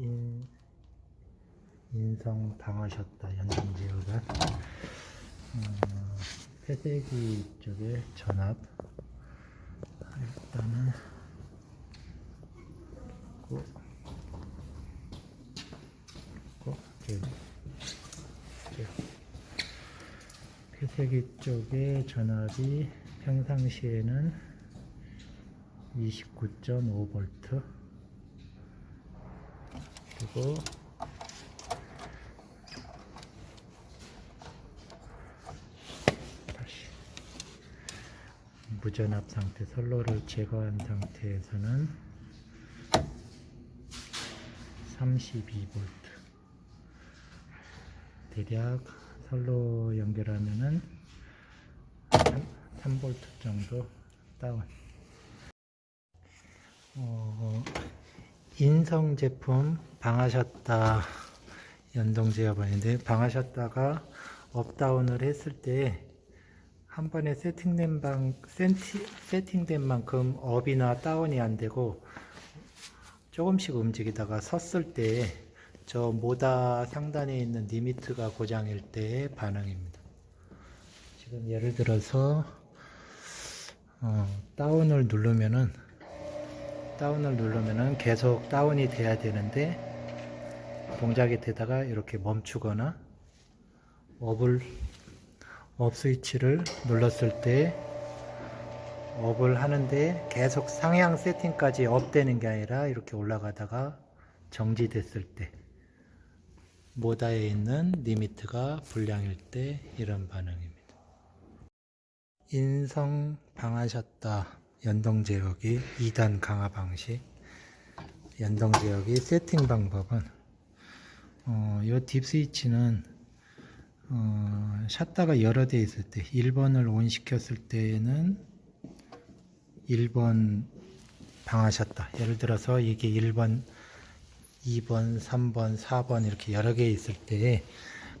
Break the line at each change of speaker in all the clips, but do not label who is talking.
인, 인성 방어셨다 연동제어가 어, 폐쇄기 쪽에 전압. 일단은 이렇게, 이렇게. 폐쇄기 쪽에 전압이 평상시에는 29.5V 그리고 다시 무전압 상태 선로를 제거한 상태에서는 32V 대략 선로 연결하면은 3, v 정도 다운. 어, 인성 제품 방하셨다 연동 제어반인데 방하셨다가 업다운을 했을 때 한 번에 세팅된 방 세티, 세팅된 만큼 업이나 다운이 안 되고 조금씩 움직이다가 섰을 때 저 모다 상단에 있는 리미트가 고장일 때의 반응입니다. 지금 예를 들어서 어, 다운을 누르면은 다운을 누르면은 계속 다운이 돼야 되는데 동작이 되다가 이렇게 멈추거나 업을 업 스위치를 눌렀을 때 업을 하는데 계속 상향 세팅까지 업 되는 게 아니라 이렇게 올라가다가 정지됐을 때 모다에 있는 리미트가 불량일 때 이런 반응입니다. 인성 방하셨다 연동 제어기 2단 강화 방식 연동 제어기 세팅 방법은 어, 이딥 스위치는 어, 샷다가 여러 대 있을 때 1번을 온 시켰을 때는 1번 방하셨다. 예를 들어서 이게 1번 2번, 3번, 4번 이렇게 여러 개 있을 때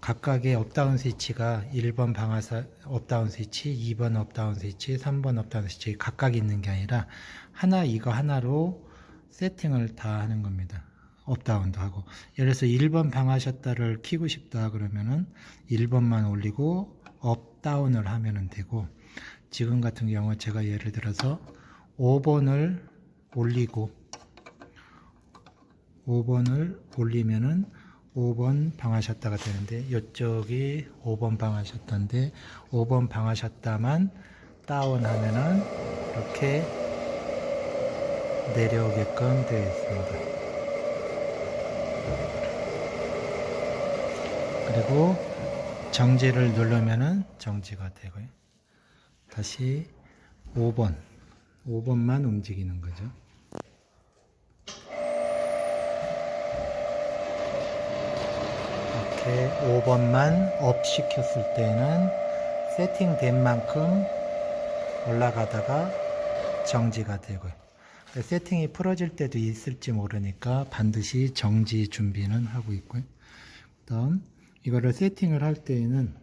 각각의 업다운 스위치가 1번 방아사 업다운 스위치, 2번 업다운 스위치, 3번 업다운 스위치 각각 있는 게 아니라 하나 이거 하나로 세팅을 다 하는 겁니다. 업다운도 하고 예를 들어서 1번 방아셨다를 키고 싶다 그러면은 1번만 올리고 업다운을 하면 되고 지금 같은 경우 제가 예를 들어서 5번을 올리고 5번을 올리면은 5번 방하셨다가 되는데 이쪽이 5번 방하셨다인데 5번 방하셨다만 다운하면은 이렇게 내려오게끔 되어 있습니다. 그리고 정지를 누르면은 정지가 되고요. 다시 5번 5번만 움직이는 거죠. 이렇게 5번만 업 시켰을 때는 세팅된 만큼 올라가다가 정지가 되고요. 세팅이 풀어질 때도 있을지 모르니까 반드시 정지 준비는 하고 있고요. 다음 이거를 세팅을 할 때에는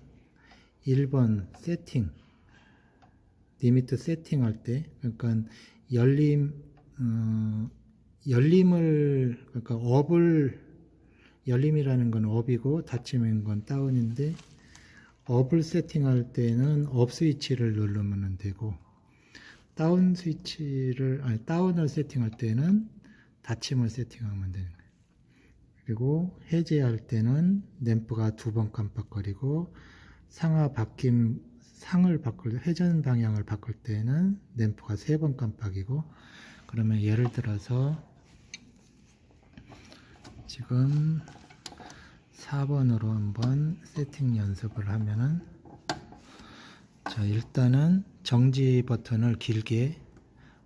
1번 세팅 리미트 세팅할 때 그러니까 열림 어, 열림을 그러니까 업을 열림이라는 건 업이고 닫힘인 건 다운인데 업을 세팅할 때는 업 스위치를 누르면 되고 다운 스위치를 아니 다운을 세팅할 때는 닫힘을 세팅하면 되는 거예요. 그리고 해제할 때는 램프가 두 번 깜빡거리고 상하 바뀜 상을 바꿀 회전 방향을 바꿀 때는 램프가 세 번 깜빡이고 그러면 예를 들어서 지금 4번으로 한번 세팅 연습을 하면은 자 일단은 정지 버튼을 길게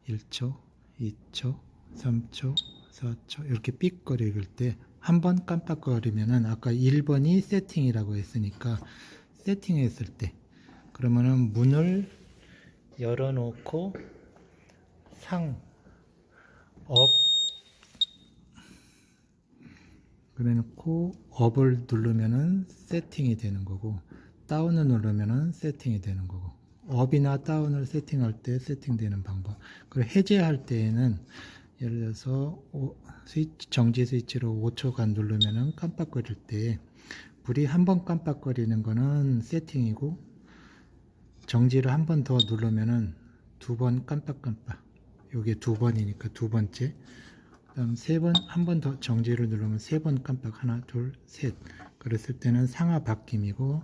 1초, 2초, 3초, 4초 이렇게 삑거릴 때한 번 깜빡거리면은 아까 1번이 세팅이라고 했으니까 세팅했을 때 그러면은 문을 열어놓고 상, 업 그래 놓고 업을 누르면은 세팅이 되는 거고 다운을 누르면은 세팅이 되는 거고 업이나 다운을 세팅할 때 세팅되는 방법. 그리고 해제할 때에는 예를 들어서 오- 스위치, 정지 스위치로 5초간 누르면은 깜빡거릴 때 불이 한 번 깜빡거리는 거는 세팅이고 정지를 한 번 더 누르면은 두 번 깜빡깜빡. 요게 두 번이니까 두 번째. 그 다음 세 번 한 번 더 정지를 누르면 세 번 깜빡 하나 둘 셋. 그랬을 때는 상하 바뀜이고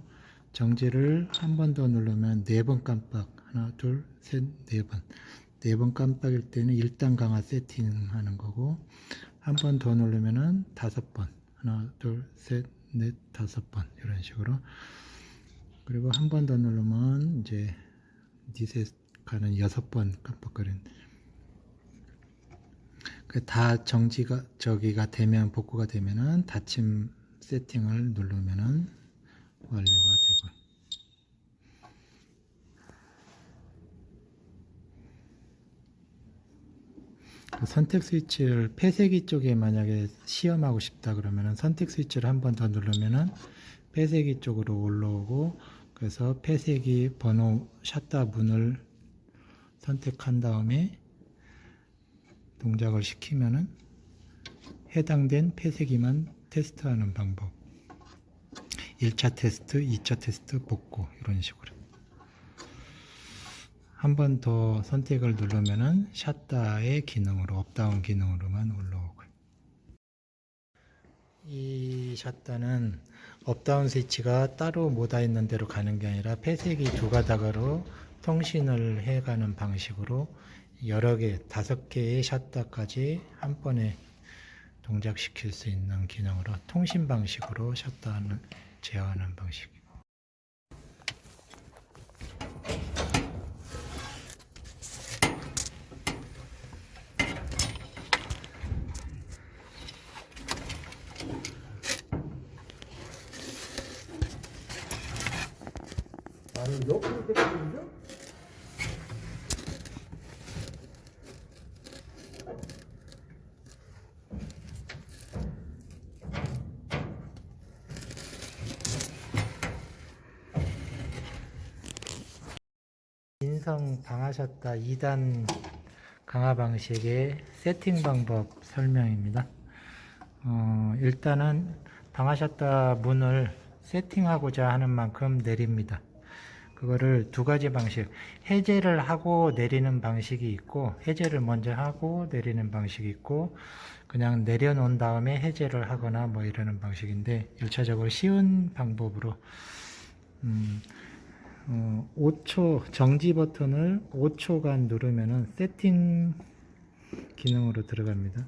정지를 한 번 더 누르면 네 번 깜빡 하나 둘 셋 네 번. 네 번 깜빡일 때는 1단 강화 세팅하는 거고 한 번 더 누르면은 다섯 번. 하나 둘 셋 넷 다섯 번. 이런 식으로. 그리고 한 번 더 누르면 이제 리셋 가는 여섯 번 깜빡거리는 그 다 정지가 저기가 되면 복구가 되면은 닫힘 세팅을 누르면은 완료가 되고 그 선택 스위치를 폐쇄기 쪽에 만약에 시험하고 싶다 그러면은 선택 스위치를 한 번 더 누르면은 폐쇄기 쪽으로 올라오고 그래서 폐쇄기 번호 샷다 문을 선택한 다음에 동작을 시키면은 해당된 폐쇄기만 테스트하는 방법. 1차 테스트, 2차 테스트, 복구 이런 식으로. 한 번 더 선택을 누르면은 샷다의 기능으로 업다운 기능으로만 올라오고 이 샷다는 업다운 스위치가 따로 모다 있는 대로 가는 게 아니라 폐쇄기 두 가닥으로 통신을 해가는 방식으로 여러 개 다섯 개의 샷다까지 한 번에 동작시킬 수 있는 기능으로 통신 방식으로 샷다를 제어하는 방식이고
아니 옆으로 됐거든요?
인성 방하셨다 2단 강화 방식의 세팅 방법 설명입니다. 어, 일단은 방하셨다 문을 세팅하고자 하는 만큼 내립니다. 그거를 두 가지 방식, 해제를 하고 내리는 방식이 있고, 해제를 먼저 하고 내리는 방식이 있고, 그냥 내려놓은 다음에 해제를 하거나 뭐 이러는 방식인데, 1차적으로 쉬운 방법으로, 음, 어, 5초 정지 버튼을 5초간 누르면은 세팅 기능으로 들어갑니다.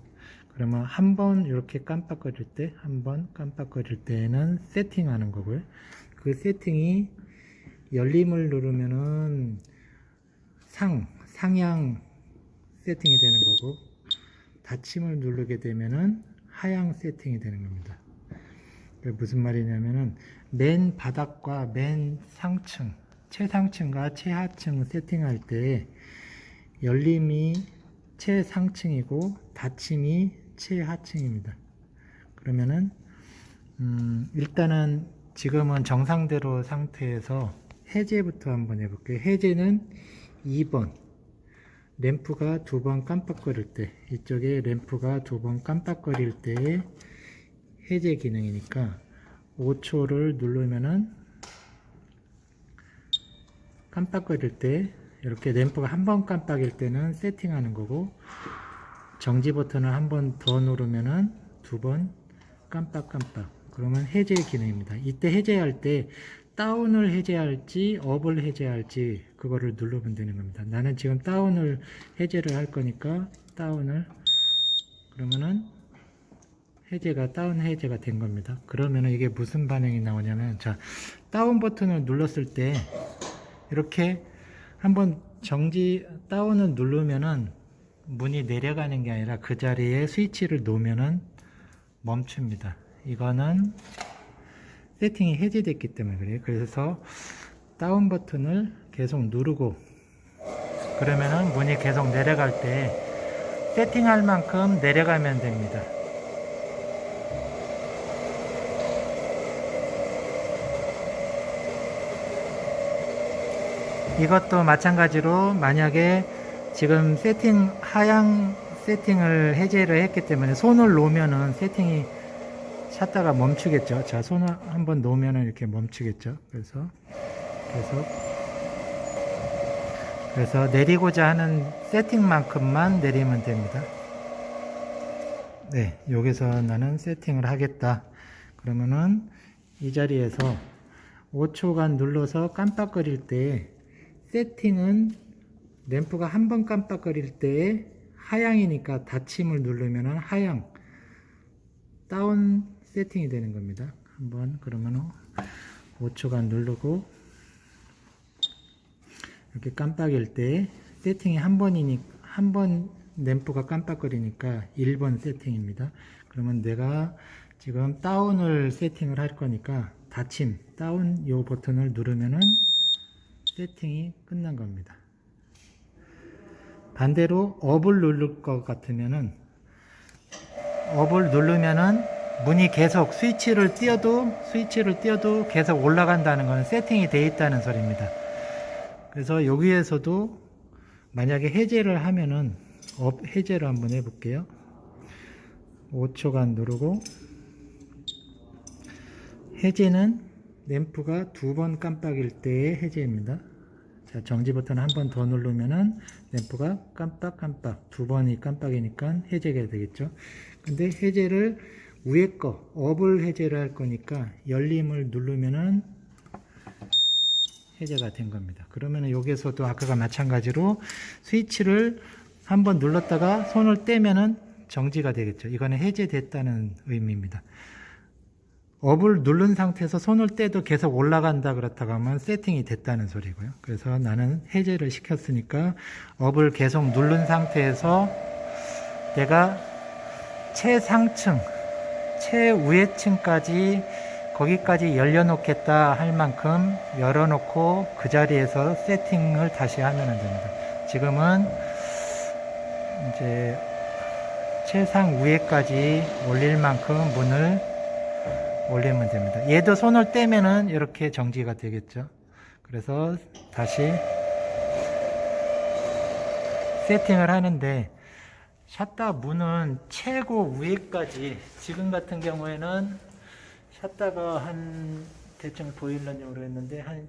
그러면 한 번 이렇게 깜빡거릴 때, 한 번 깜빡거릴 때는 세팅하는 거고요. 그 세팅이 열림을 누르면은 상, 상향 세팅이 되는 거고, 닫힘을 누르게 되면은 하향 세팅이 되는 겁니다. 무슨 말이냐면은 맨 바닥과 맨 상층, 최상층과 최하층 세팅할 때 열림이 최상층이고 닫힘이 최하층입니다. 그러면은 음, 일단은 지금은 정상대로 상태에서 해제부터 한번 해볼게요. 해제는 2번 램프가 두 번 깜빡거릴 때 이쪽에 램프가 두 번 깜빡거릴 때의 해제 기능이니까 5초를 누르면은 깜빡거릴 때 이렇게 램프가 한 번 깜빡일 때는 세팅하는 거고 정지 버튼을 한 번 더 누르면은 두 번 깜빡깜빡. 그러면 해제 기능입니다. 이때 해제할 때 다운을 해제할지 업을 해제할지 그거를 누르면 되는 겁니다. 나는 지금 다운을 해제를 할 거니까 다운을 그러면은 해제가 다운 해제가 된 겁니다. 그러면은 이게 무슨 반응이 나오냐면 자 다운 버튼을 눌렀을 때 이렇게 한번 정지 다운을 누르면은 문이 내려가는 게 아니라 그 자리에 스위치를 놓으면은 멈춥니다. 이거는 세팅이 해제됐기 때문에 그래요. 그래서 다운 버튼을 계속 누르고 그러면은 문이 계속 내려갈 때 세팅할 만큼 내려가면 됩니다. 이것도 마찬가지로 만약에 지금 세팅 하향 세팅을 해제를 했기 때문에 손을 놓으면은 세팅이 샷다가 멈추겠죠. 자, 손을 한번 놓으면은 이렇게 멈추겠죠. 그래서 계속 그래서 내리고자 하는 세팅만큼만 내리면 됩니다. 네, 여기서 나는 세팅을 하겠다. 그러면은 이 자리에서 5초간 눌러서 깜빡거릴 때 세팅은 램프가 한 번 깜빡거릴 때 하향이니까 닫힘을 누르면은 하향 다운 세팅이 되는 겁니다. 한번 그러면은 5초간 누르고 이렇게 깜빡일 때 세팅이 한 번이니 한번 램프가 깜빡거리니까 1번 세팅입니다. 그러면 내가 지금 다운을 세팅을 할 거니까 닫힘 다운 요 버튼을 누르면은 세팅이 끝난 겁니다. 반대로 업을 누를 것 같으면은 업을 누르면은 문이 계속 스위치를 띄어도 스위치를 띄어도 계속 올라간다는 것은 세팅이 되어 있다는 소리입니다. 그래서 여기에서도 만약에 해제를 하면은 업 해제를 한번 해볼게요. 5초간 누르고 해제는 램프가 두 번 깜빡일 때의 해제입니다. 자, 정지 버튼 한 번 더 누르면은 램프가 깜빡깜빡 두 번이 깜빡이니까 해제가 되겠죠. 근데 해제를 위에 거 업을 해제를 할 거니까 열림을 누르면은 해제가 된 겁니다. 그러면은 여기서도 아까가 마찬가지로 스위치를 한 번 눌렀다가 손을 떼면은 정지가 되겠죠. 이거는 해제됐다는 의미입니다. 업을 누른 상태에서 손을 떼도 계속 올라간다 그렇다고 하면 세팅이 됐다는 소리고요. 그래서 나는 해제를 시켰으니까 업을 계속 누른 상태에서 내가 최상층, 최우회층까지 거기까지 열려놓겠다 할 만큼 열어놓고 그 자리에서 세팅을 다시 하면 됩니다. 지금은 이제 최상 우회까지 올릴 만큼 문을 올리면 됩니다. 얘도 손을 떼면은 이렇게 정지가 되겠죠. 그래서 다시 세팅을 하는데 샷다 문은 최고 위에까지 지금 같은 경우에는 샷다가 한 대충 보일런지 모르겠는데 한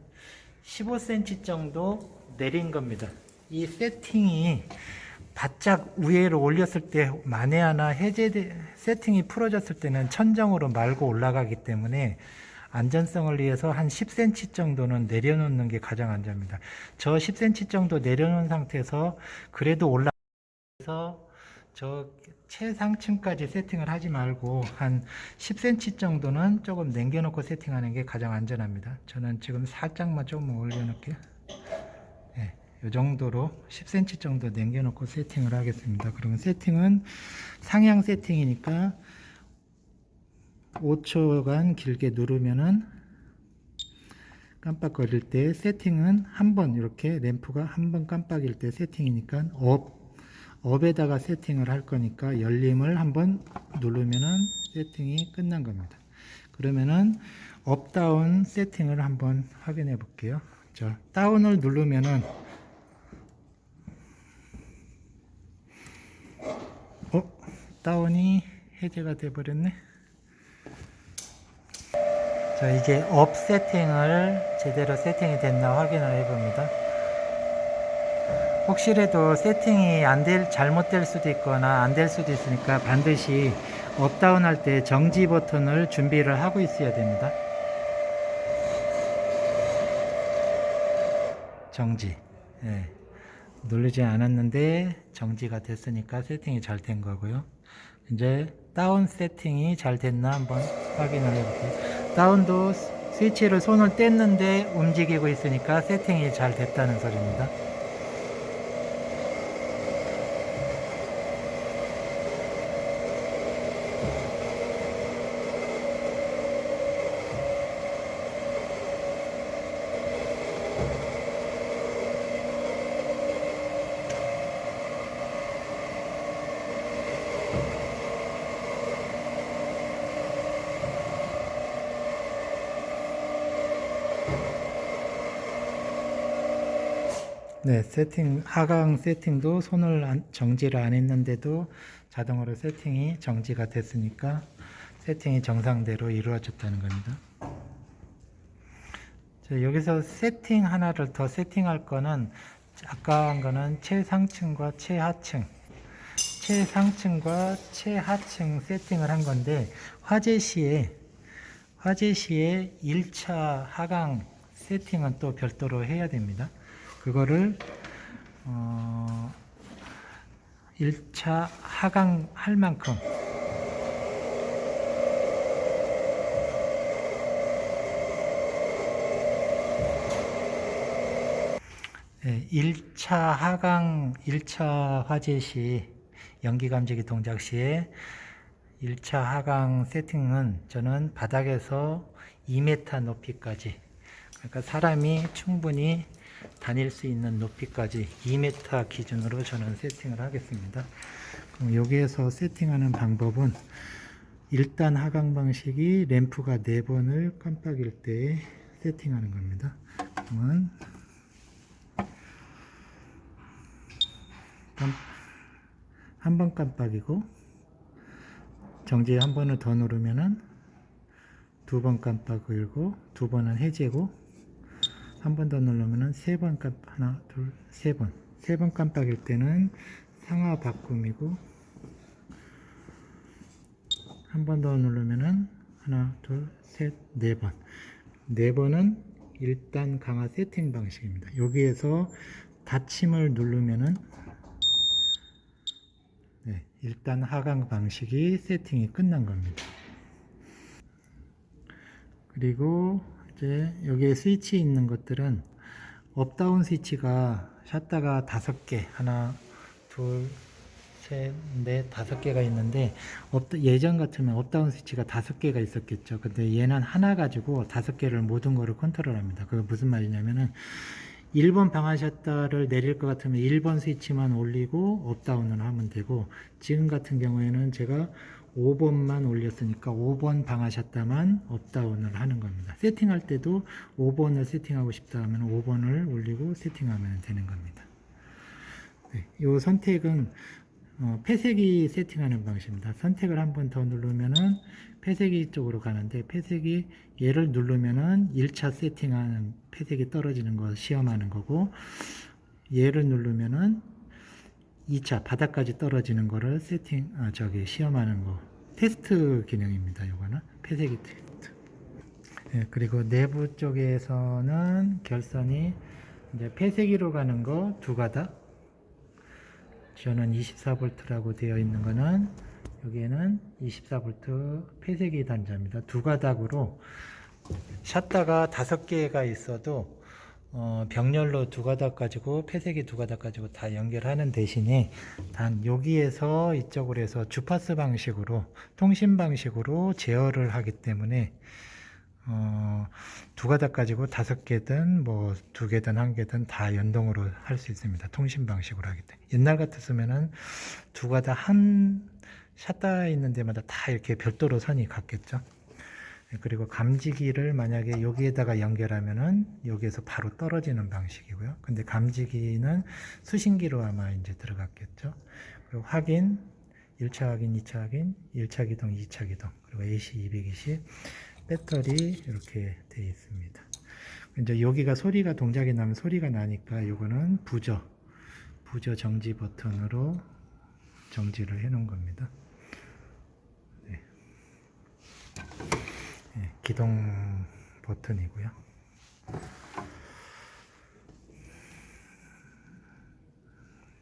15cm 정도 내린 겁니다. 이 세팅이 바짝 위에로 올렸을 때 만에 하나 해제 세팅이 풀어졌을 때는 천정으로 말고 올라가기 때문에 안전성을 위해서 한 10cm 정도는 내려놓는 게 가장 안전합니다. 저 10cm 정도 내려놓은 상태에서 그래도 올라가서 저 최상층까지 세팅을 하지 말고 한 10cm 정도는 조금 남겨놓고 세팅하는 게 가장 안전합니다. 저는 지금 살짝만 조금 올려놓을게요. 네, 이 정도로 10cm 정도 남겨놓고 세팅을 하겠습니다. 그러면 세팅은 상향 세팅이니까 5초간 길게 누르면은 깜빡거릴 때 세팅은 한 번 이렇게 램프가 한 번 깜빡일 때 세팅이니까 업 업에다가 세팅을 할 거니까 열림을 한번 누르면은 세팅이 끝난 겁니다. 그러면은 업 다운 세팅을 한번 확인해 볼게요. 자, 다운을 누르면은 어, 다운이 해제가 돼 버렸네. 자, 이제 업 세팅을 제대로 세팅이 됐나 확인을 해 봅니다. 혹시라도 세팅이 안 될, 잘못될 수도 있거나 안 될 수도 있으니까 반드시 업다운 할 때 정지 버튼을 준비를 하고 있어야 됩니다. 정지. 예. 누르지 않았는데 정지가 됐으니까 세팅이 잘 된 거고요. 이제 다운 세팅이 잘 됐나 한번 확인을 해볼게요. 다운도 스위치를 손을 뗐는데 움직이고 있으니까 세팅이 잘 됐다는 소리입니다. 네, 세팅 하강 세팅도 손을 안- 정지를 안 했는데도 자동으로 세팅이 정지가 됐으니까 세팅이 정상대로 이루어졌다는 겁니다. 자, 여기서 세팅 하나를 더 세팅할 거는 아까 한 거는 최상층과 최하층 최상층과 최하층 세팅을 한 건데 화재 시에 화재 시에 1차 하강 세팅은 또 별도로 해야 됩니다. 그거를 어 1차 하강 할 만큼 네, 1차 하강 1차 화재 시 연기 감지기 동작 시에 1차 하강 세팅은 저는 바닥에서 2m 높이까지. 그러니까 사람이 충분히 다닐 수 있는 높이까지 2m 기준으로 저는 세팅을 하겠습니다. 그럼 여기에서 세팅하는 방법은 1단 하강 방식이 램프가 4번을 깜빡일 때 세팅하는 겁니다. 그러면 한 번 깜빡이고 정지 한 번을 더 누르면은 두 번 깜빡이고 두 번은 해제고 한 번 더 누르면은 세 번 깜 하나 둘 세 번 세 번 깜빡일 때는 상하 바꿈이고 한 번 더 누르면은 하나 둘 셋 네 번 네 번은 일단 강화 세팅 방식입니다. 여기에서 닫힘을 누르면은 네, 일단 하강 방식이 세팅이 끝난 겁니다. 그리고 이제 여기에 스위치 있는 것들은 업다운 스위치가 샷다가 다섯 개 하나 둘 셋 넷 다섯 개가 있는데 업, 예전 같으면 업다운 스위치가 다섯 개가 있었겠죠. 근데 얘는 하나 가지고 다섯 개를 모든 거를 컨트롤합니다. 그게 무슨 말이냐면은 1번 방아 샷다를 내릴 것 같으면 1번 스위치만 올리고 업다운을 하면 되고 지금 같은 경우에는 제가 5번만 올렸으니까 5번 방아 샷다만 업다운을 하는 겁니다. 세팅할 때도 5번을 세팅하고 싶다 하면 5번을 올리고 세팅하면 되는 겁니다. 네, 이 선택은 어, 폐쇄기 세팅하는 방식입니다. 선택을 한 번 더 누르면은 폐쇄기 쪽으로 가는데 폐쇄기 얘를 누르면은 1차 세팅하는 폐쇄기 떨어지는 거 시험하는 거고 얘를 누르면은 2차 바닥까지 떨어지는 거를 세팅 아 저기 시험하는 거 테스트 기능입니다. 요거는 폐쇄기 테스트. 예, 그리고 내부 쪽에서는 결선이 이제 폐쇄기로 가는 거 두 가닥 저는 24V라고 되어 있는 거는 여기에는 24V 폐쇄기 단자입니다. 두 가닥으로 샷다가 다섯 개가 있어도 어, 병렬로 두 가닥 가지고 폐쇄기 두 가닥 가지고 다 연결하는 대신에 단 여기에서 이쪽으로 해서 주파수 방식으로 통신 방식으로 제어를 하기 때문에 어, 두 가닥 가지고 다섯 개든 뭐 두 개든 한 개든 다 연동으로 할 수 있습니다. 통신 방식으로 하기 때문에 옛날 같았으면은 두 가닥 한 샷다 있는 데마다 다 이렇게 별도로 선이 갔겠죠. 네, 그리고 감지기를 만약에 여기에다가 연결하면은 여기에서 바로 떨어지는 방식이고요. 근데 감지기는 수신기로 아마 이제 들어갔겠죠. 그리고 확인, 1차 확인, 2차 확인, 1차 기동, 2차 기동, 그리고 AC 220, 배터리 이렇게 되어 있습니다. 이제 여기가 소리가 동작이 나면 소리가 나니까 이거는 부저, 부저 정지 버튼으로 정지를 해 놓은 겁니다. 네. 네, 기동 버튼이고요.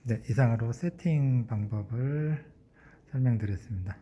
네, 이상으로 세팅 방법을 설명드렸습니다.